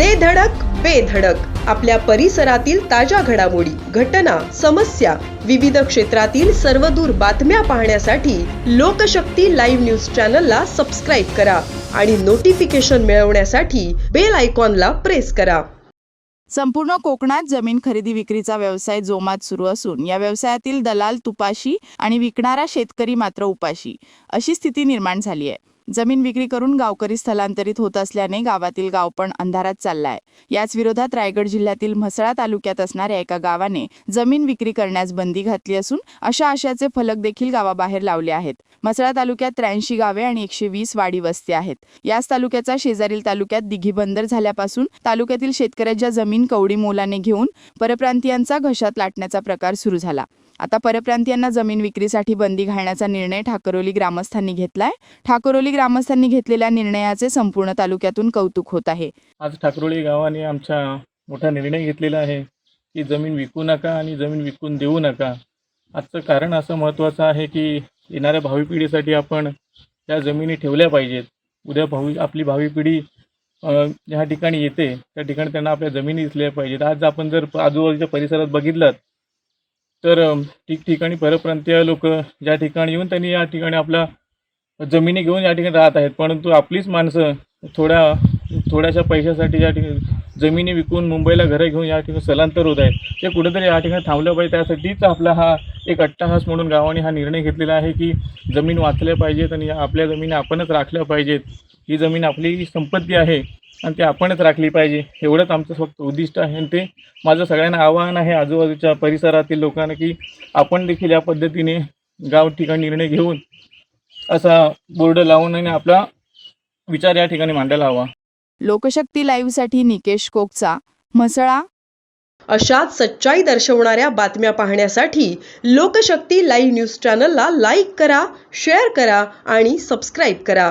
दे धडक बेधडक आपल्या परिसरातील ताज्या घडामोडी घटना समस्या विविध क्षेत्रातील सर्वदूर बातम्या पाहण्यासाठी लोकशक्ती लाईव्ह न्यूज चॅनलला सबस्क्राईब करा आणि नोटिफिकेशन मिळवण्यासाठी बेल आयकॉनला प्रेस करा. संपूर्ण कोकणात जमीन खरेदी विक्रीचा व्यवसाय जोमात सुरू असून या व्यवसायातील दलाल तुपाशी आणि विकणारा शेतकरी मात्र उपाशी अशी स्थिती निर्माण झाली आहे. जमीन विक्री करून गावकरी स्थलांतरित होत असल्याने गावातील गाव पण अंधारात चाललाय. याच विरोधात रायगड जिल्ह्यातील म्हसळा तालुक्यात असणाऱ्या एका गावाने जमीन विक्री करण्यास बंदी घातली असून अशा आशयाचे फलक देखील गावाबाहेर लावले आहेत. म्हसळा तालुक्यात त्र्याऐंशी गावे आणि एकशे वीस वाडी वस्ती आहेत. याच तालुक्याचा शेजारील तालुक्यात दिघी बंदर झाल्यापासून तालुक्यातील शेतकऱ्याच्या जमीन कवडी मोलाने घेऊन परप्रांतीयांचा घशात लाटण्याचा प्रकार सुरू झाला. आता परप्रांतीयांना जमीन विक्रीसाठी बंदी घालण्याचा निर्णय ठाकरोली ग्रामस्थांनी घेतलाय. ठाकरोली ग्रामस्थांनी घेतलेल्या निर्णयाचे संपूर्ण तालुक्यातून कौतुक होत आहे. आज ठाकरोळी गावाने आमचा मोठा निर्णय घेतलेला आहे की जमीन विकू नका आणि जमीन विकून देऊ नका. आजचं कारण असं महत्त्वाचं आहे की येणाऱ्या भावी पिढीसाठी आपण त्या जमिनी ठेवल्या पाहिजेत. उद्या भावी आपली भावी पिढी ह्या ज्या ठिकाणी येते त्या ठिकाणी त्यांना आपल्या जमिनी दिसल्या पाहिजेत. आज आपण जर आजूबाजूच्या परिसरात बघितलं तर ठिकठिकाणी परप्रांतीय लोक ज्या ठिकाणी येऊन त्यांनी या ठिकाणी आपला जमिनी घेऊन या ठिकाणी राहत आहेत. परंतु आपलीच माणसं थोड्या थोड्याशा पैशासाठी या ठिकाणी जमिनी विकून मुंबईला घरं घेऊन या ठिकाणी स्थलांतर होत आहेत. ते कुठेतरी या ठिकाणी थांबलं पाहिजे. त्यासाठीच आपला हा एक अट्टाहास म्हणून गावाने हा निर्णय घेतलेला आहे की जमीन वाचल्या पाहिजेत आणि या आपल्या जमिनी आपणच राखल्या पाहिजेत. ही जमीन आपली संपत्ती आहे आणि ती आपणच राखली पाहिजे. एवढंच आमचं फक्त उद्दिष्ट आहे आणि ते माझं सगळ्यांना आवाहन आहे आजूबाजूच्या परिसरातील लोकांना की आपण देखील या पद्धतीने गाव ठिकाणी निर्णय घेऊन असा बोर्ड लावून आणि आपला विचार या ठिकाणी मांडायला हवा. लोकशक्ती लाईव्हसाठी निकेश कोकचा म्हसळा. अशाच सच्चाई दर्शवणाऱ्या बातम्या पाहण्यासाठी लोकशक्ती लाईव्ह न्यूज चॅनलला लाईक करा शेअर करा आणि सबस्क्राईब करा.